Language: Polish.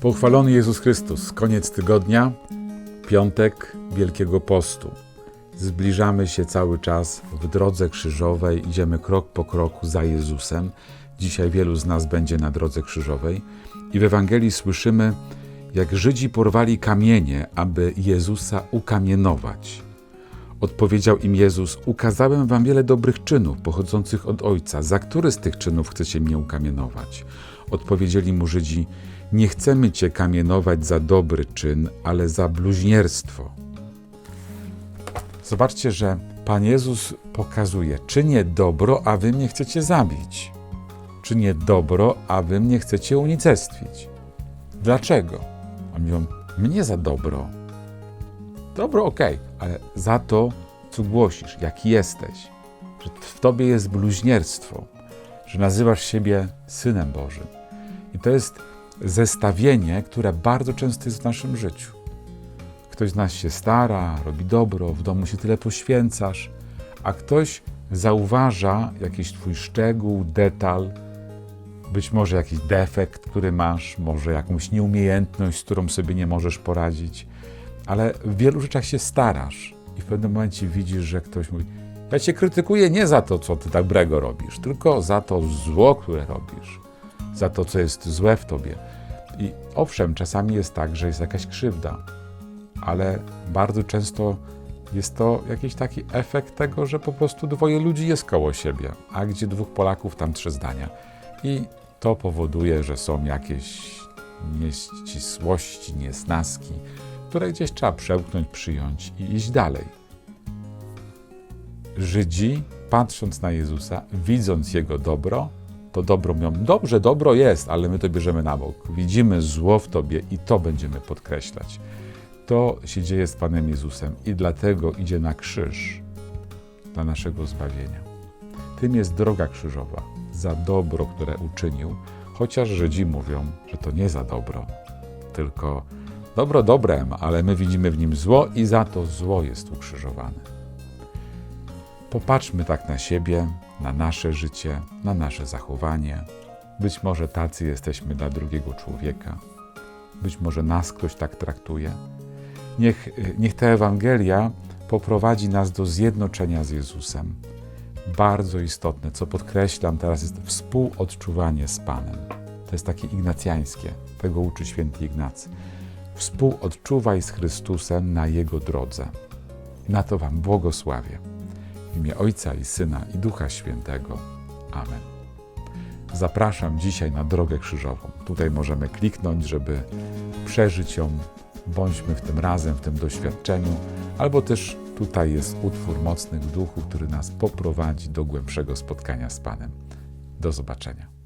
Pochwalony Jezus Chrystus, koniec tygodnia, piątek Wielkiego Postu. Zbliżamy się cały czas w drodze krzyżowej, idziemy krok po kroku za Jezusem. Dzisiaj wielu z nas będzie na drodze krzyżowej i w Ewangelii słyszymy, jak Żydzi porwali kamienie, aby Jezusa ukamienować. Odpowiedział im Jezus: Ukazałem wam wiele dobrych czynów pochodzących od Ojca. Za który z tych czynów chcecie mnie ukamienować? Odpowiedzieli mu Żydzi: Nie chcemy cię kamienować za dobry czyn, ale za bluźnierstwo. Zobaczcie, że Pan Jezus pokazuje: czynię dobro, a wy mnie chcecie zabić. Czynię dobro, a wy mnie chcecie unicestwić. Dlaczego? Oni mówią: Mnie za dobro. Dobro, okej, ale za to, co głosisz, jaki jesteś, że w tobie jest bluźnierstwo, że nazywasz siebie synem Bożym. I to jest zestawienie, które bardzo często jest w naszym życiu. Ktoś z nas się stara, robi dobro, w domu się tyle poświęcasz, a ktoś zauważa jakiś twój szczegół, detal, być może jakiś defekt, który masz, może jakąś nieumiejętność, z którą sobie nie możesz poradzić, ale w wielu rzeczach się starasz i w pewnym momencie widzisz, że ktoś mówi: Ja cię krytykuję nie za to, co ty tak brego robisz, tylko za to zło, które robisz, za to, co jest złe w tobie. I owszem, czasami jest tak, że jest jakaś krzywda, ale bardzo często jest to jakiś taki efekt tego, że po prostu dwoje ludzi jest koło siebie, a gdzie dwóch Polaków, tam trzy zdania. I to powoduje, że są jakieś nieścisłości, niesnaski, które gdzieś trzeba przełknąć, przyjąć i iść dalej. Żydzi, patrząc na Jezusa, widząc Jego dobro, to dobro mówią, dobrze, dobro jest, ale my to bierzemy na bok. Widzimy zło w Tobie i to będziemy podkreślać. To się dzieje z Panem Jezusem i dlatego idzie na krzyż dla naszego zbawienia. Tym jest droga krzyżowa, za dobro, które uczynił, chociaż Żydzi mówią, że to nie za dobro, tylko dobro dobrem, ale my widzimy w nim zło i za to zło jest ukrzyżowane. Popatrzmy tak na siebie, na nasze życie, na nasze zachowanie. Być może tacy jesteśmy dla drugiego człowieka. Być może nas ktoś tak traktuje. Niech, niech ta Ewangelia poprowadzi nas do zjednoczenia z Jezusem. Bardzo istotne, co podkreślam teraz, jest współodczuwanie z Panem. To jest takie ignacjańskie, tego uczy święty Ignacy. Współodczuwaj z Chrystusem na Jego drodze. Na to Wam błogosławię. W imię Ojca i Syna i Ducha Świętego. Amen. Zapraszam dzisiaj na drogę krzyżową. Tutaj możemy kliknąć, żeby przeżyć ją. Bądźmy w tym razem, w tym doświadczeniu, albo też tutaj jest utwór mocny w duchu, który nas poprowadzi do głębszego spotkania z Panem. Do zobaczenia.